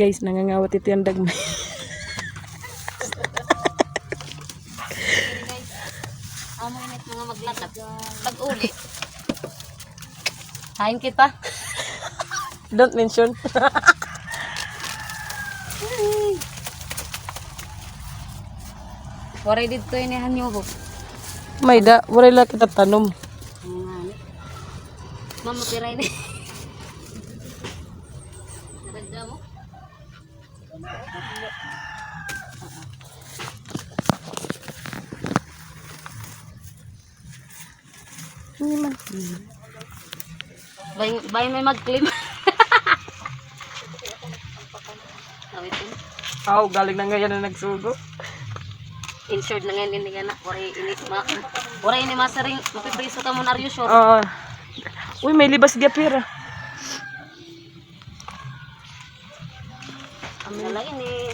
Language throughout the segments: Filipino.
guys, nangangawat ito yung dagmay. Amo init mga maglakad. Pag uli. Kain kita. Don't mention. Waray dito inihan niyo ho. May da, wala lang kita tanom. Mama piray ni. Naragda mo? Hindi man. Bay, bay may mag-claim. Awit yun. Aw, galing na ngayon na nagsugo. Insured na ngayon hindi ka na. Waray ini ma. Waray ini masaring mapipriso ka mo na sure. Ah. uy, may libas gapira. Wala ini.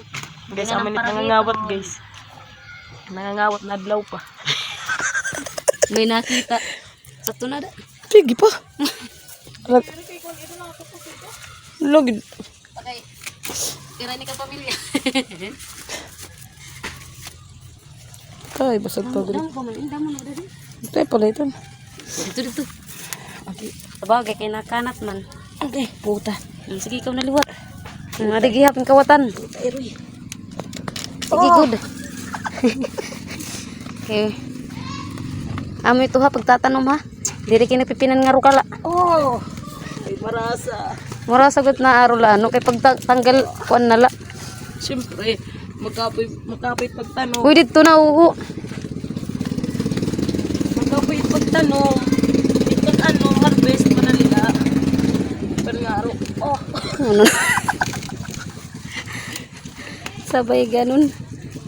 Guys, Hindi na amin ng nangangawat guys. Nangangawat na adlaw pa. May nakita. Sa tunada. Sige pa. Lag. Logid. Okay. Tira ni ka pamilya. Ay, basag na dali. Ito ay pala ito. Dito dito. Okay. Sabagay kay man. Okay, puta. Sige ikaw naliwat. Hmm, ada gihap ng kawatan. Sige good. okay. Amo ito ha pagtatanong ha. Diri kini pipinan nga rukala. Oh! Ay, marasa. Mura sagot na arula ano kay pagtanggal kuan nala. Siyempre, magkapoy, magkapoy pagtanong. Uy dito na uho. Magkapoy pagtanong. Ikan ano, harvest pa na nila. Panngaro. Oh! Sabay ganun.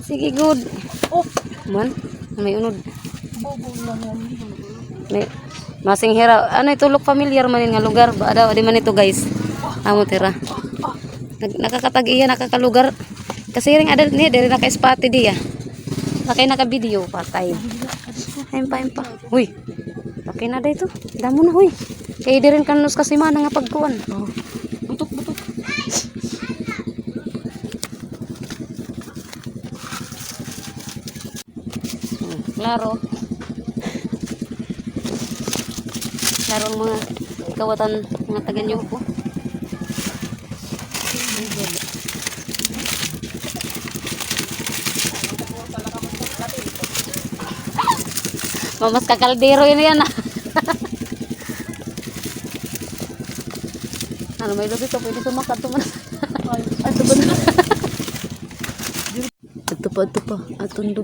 Sige good. Oh! Man, may unod. May masing hira. Ano ito look familiar man nga lugar. Ba daw di man ito guys. Amo tira. Nag, nakakatag-iya nakakalugar. Kasi ring ada ni diri naka-spot di ya. Nakay naka-video patay. Ayun pa, ayun pa. Uy. Okay na dito. Damo na huy. Kay di rin kanus kasi mana nga pagkuan. Oh. Hmm, Klaro. Klaro ang mga kawatan mga taga niyo po. Mamas kakaldero yun yan ah. ano may lubi ka pwede sumakat tuman. Ay, ito ba na? Ito pa, ito pa. Atong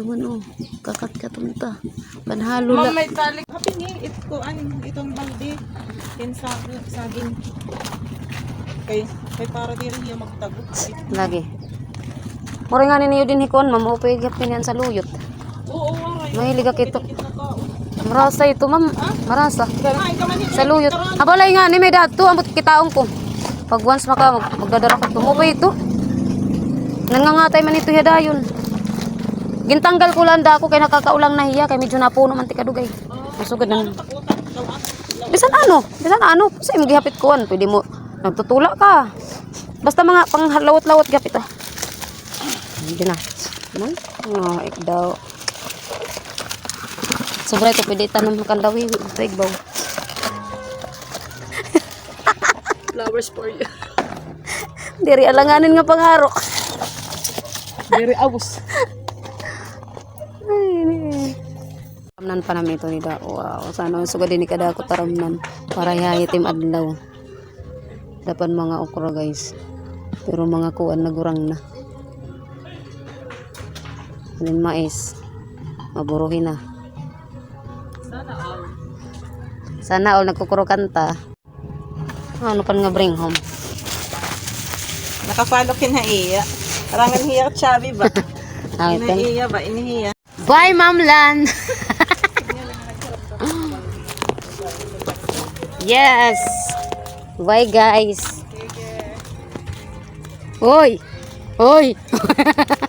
lubi. Tuman oh. Kakat katunta. Panhalo Ma'am, may talik. Happy ni, ito ko, an, itong balde. Yan sa, saging. Kay, kay para di rin yung magtago. Lagi. Mura nga ninyo din hikon, ma'am. Upay gapin yan sa luyot. Oo, aray. Mahilig ka kito. Marasa ito, ma'am. Marasa. Man Sa luyot. Abalay nga, ni may dato. Amot kitaong ko. Pag once maka, mag magdadara ko. Tumupay ito. Nangangatay man ito yadayon. Gintanggal ko lang ako kay nakakaulang nahiya kay medyo napuno man ti kadugay. Masugad ng Bisan ano? Bisan ano? Sa imong gihapit kuan, pwede mo nagtutula ka. Basta mga panghalawat-lawat gapit ah. Hindi na. Man? Oh, ikdaw. Sobra ito, pwede tanong kan dawi. Ito igbaw. Flowers for you. Diri alanganin nga pangaro. Very abos. Taramnan pa namin ito ni da. Wow. Sana sugad din ni kada ko taramnan. Para itim adlaw. Dapat mga okra guys. Pero mga kuan nagurang na. Alin mais. Maburuhin na. Sana all. Sana all nagkukuro kanta. Ano pa nga bring home? Nakapalo kinaiya. Parangan hiya chabi ba? Ah. Inaiya ba? Inihiya. Bye, Ma'am Lan! yes! Bye, guys! Hoy! Hoy!